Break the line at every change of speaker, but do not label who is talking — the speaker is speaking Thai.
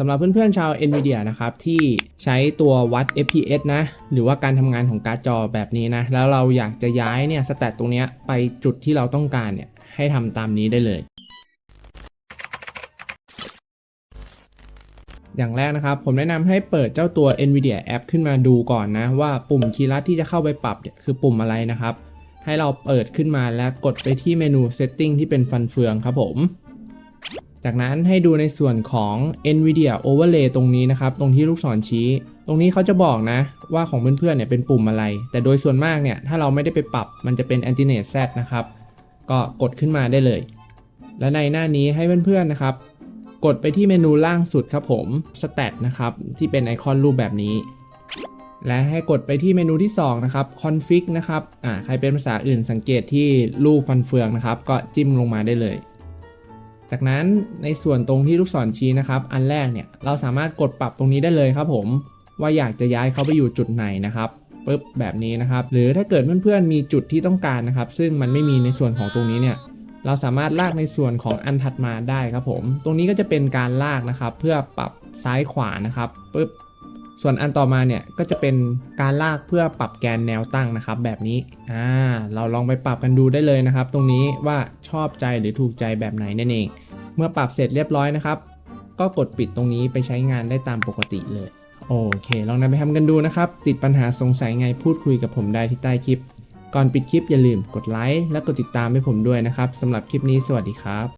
สำหรับเพื่อนๆชาว NVIDIA นะครับ ที่ใช้ตัววัด FPS นะ หรือว่าการทำงานของการ์ดจอแบบนี้นะ แล้วเราอยากจะย้ายเนี่ยสแตทตรงนี้ไปจุดที่เราต้องการเนี่ย ให้ทำตามนี้ได้เลย อย่างแรกนะครับ ผมแนะนำให้เปิดเจ้าตัว NVIDIA App ขึ้นมาดูก่อนนะ ว่าปุ่มคีย์ลัดที่จะเข้าไปปรับเนี่ยคือปุ่มอะไรนะครับ ให้เราเปิดขึ้นมาแล้วกดไปที่เมนู Setting ที่เป็นฟันเฟืองครับผม จากนั้นให้ดูในส่วนของ NVIDIA Overlay ตรงนี้นะครับ ตรงที่ลูกศรชี้ ตรงนี้เขาจะบอกนะว่าของเพื่อนๆเนี่ยเป็นปุ่มอะไร แต่โดยส่วนมากเนี่ยถ้าเราไม่ได้ไปปรับมันจะเป็น Antinate Z นะครับ ก็กดขึ้นมาได้เลย และในหน้านี้ให้เพื่อนๆนะครับ กดไปที่เมนูล่างสุดครับผม Stat นะครับ ที่เป็นไอคอนรูปแบบนี้ และให้กดไปที่เมนูที่ 2 นะครับ Config นะครับ อ่าใครเป็นภาษาอื่นสังเกตที่รูปฟันเฟืองนะครับ ก็จิ้มลงมาได้เลย จากนั้นในส่วนตรงที่ลูกศรชี้นะครับ อันแรกเนี่ยเราสามารถกดปรับตรงนี้ได้เลยครับผมว่าอยากจะย้ายเขาไปอยู่จุดไหนนะครับปึ๊บแบบนี้นะครับ หรือถ้าเกิดเพื่อนๆมีจุดที่ต้องการนะครับ ซึ่งมันไม่มีในส่วนของตรงนี้เนี่ยเราสามารถลากในส่วนของอันถัดมาได้ครับผม ตรงนี้ก็จะเป็นการลากนะครับ เพื่อปรับซ้ายขวานะครับปึ๊บ ส่วนอันต่อมาเนี่ยก็จะเป็นการลากเพื่อปรับแกนแนวตั้งนะครับ แบบนี้อ่าเราลองไปปรับกันดูได้เลยนะครับ ตรงนี้ว่าชอบใจหรือถูกใจแบบไหนนั่นเอง เมื่อปรับเสร็จเรียบร้อยนะครับ ก็กดปิดตรงนี้ไปใช้งานได้ตามปกติเลยโอเค ลองนำไปทำกันดูนะครับ ติดปัญหาสงสัยไงพูดคุยกับผมได้ที่ใต้คลิป ก่อนปิดคลิปอย่าลืมกดไลค์และกดติดตามให้ผมด้วยนะครับสำหรับคลิปนี้สวัสดีครับ